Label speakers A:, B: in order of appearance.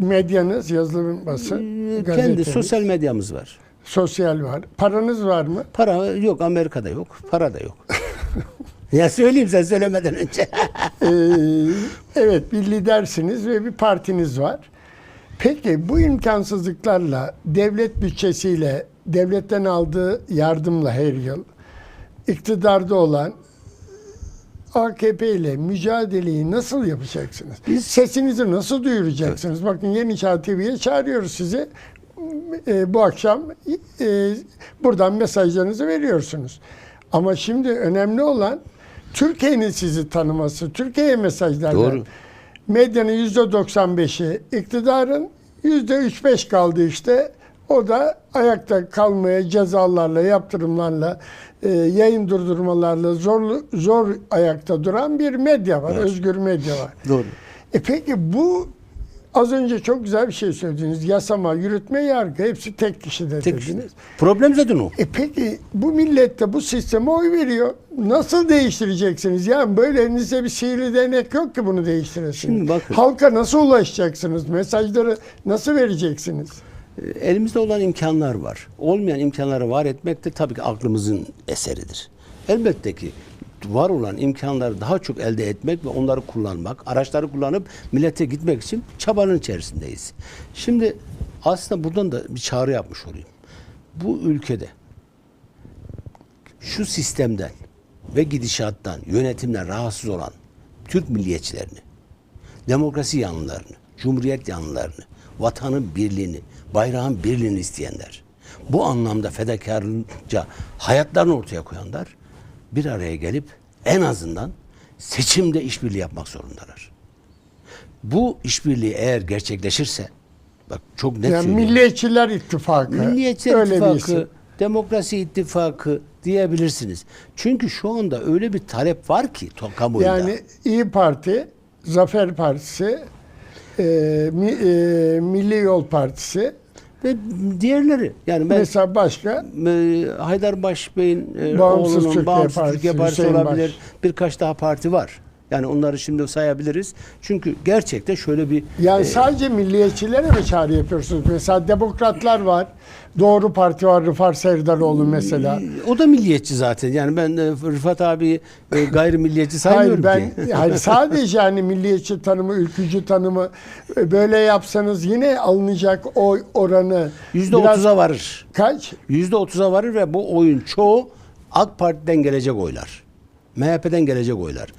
A: medyanız, yazılı basın,
B: Ee, Kendi sosyal medyamız var.
A: sosyal var. Paranız var mı?
B: Para yok Amerika'da yok. Para da yok. ya söyleyeyim sen söylemeden önce.
A: Ee, evet bir lidersiniz ve bir partiniz var. Peki bu imkansızlıklarla devlet bütçesiyle devletten aldığı yardımla her yıl iktidarda olan AKP ile mücadeleyi nasıl yapacaksınız?
B: Biz-
A: Sesinizi nasıl duyuracaksınız? Bakın Yeni Çağ TV'ye çağırıyoruz sizi. E, bu akşam e, buradan mesajlarınızı veriyorsunuz. Ama şimdi önemli olan Türkiye'nin sizi tanıması, Türkiye'ye mesajlar
B: Doğru.
A: Medyanın yüzde 95'i, iktidarın yüzde 3-5 kaldı işte. O da ayakta kalmaya cezalarla, yaptırımlarla, e, yayın durdurmalarla zor zor ayakta duran bir medya var, özgür medya var.
B: Doğru.
A: E peki bu az önce çok güzel bir şey söylediniz. Yasama, yürütme, yargı hepsi tek kişide
B: Tek
A: dediniz.
B: işte. Problem zaten o.
A: E peki bu millette bu sisteme oy veriyor. Nasıl değiştireceksiniz? Yani böyle elinizde bir sihirli değnek yok ki bunu değiştiresiniz.
B: Şimdi bakın.
A: Halka nasıl ulaşacaksınız? Mesajları nasıl vereceksiniz?
B: Elimizde olan imkanlar var. Olmayan imkanları var etmek de tabii ki aklımızın eseridir. Elbette ki var olan imkanları daha çok elde etmek ve onları kullanmak, araçları kullanıp millete gitmek için çabanın içerisindeyiz. Şimdi aslında buradan da bir çağrı yapmış olayım. Bu ülkede şu sistemden ve gidişattan, yönetimden rahatsız olan Türk milliyetçilerini, demokrasi yanlılarını, cumhuriyet yanlılarını, vatanın birliğini, bayrağın birliğini isteyenler, bu anlamda fedakarlıca hayatlarını ortaya koyanlar bir araya gelip en azından seçimde işbirliği yapmak zorundalar. Bu işbirliği eğer gerçekleşirse, bak çok net
A: Yani
B: söylüyorum.
A: Milliyetçiler İttifakı.
B: Milliyetçiler
A: öyle
B: İttifakı. Demokrasi İttifakı diyebilirsiniz. Çünkü şu anda öyle bir talep var ki kamuoyunda.
A: Yani İyi Parti, Zafer Partisi, e, Mi- e, Milli Yol Partisi,
B: Ve diğerleri yani ben
A: mesela başka
B: e, Haydarbaş Bey'in e,
A: Bağımsız
B: oğlunun
A: Türkiye
B: Bağımsız
A: Partisi,
B: Türkiye Partisi
A: Hüseyin
B: olabilir.
A: Baş.
B: Birkaç daha parti var. Yani onları şimdi sayabiliriz. Çünkü gerçekten şöyle bir
A: Yani sadece milliyetçilere mi çağrı yapıyorsunuz? Mesela demokratlar var. Doğru Parti var Rıfat Serdaroğlu mesela.
B: o da milliyetçi zaten. Yani ben e, Rıfat abi e, gayrimilliyetçi
A: Hayır
B: saymıyorum
A: ben
B: ki.
A: hayır, sadece hani milliyetçi tanımı, ülkücü tanımı e, böyle yapsanız yine alınacak oy oranı
B: Yüzde
A: biraz-
B: otuza varır.
A: kaç?
B: Yüzde otuza varır ve bu oyun çoğu AK Parti'den gelecek oylar. MHP'den gelecek oylar.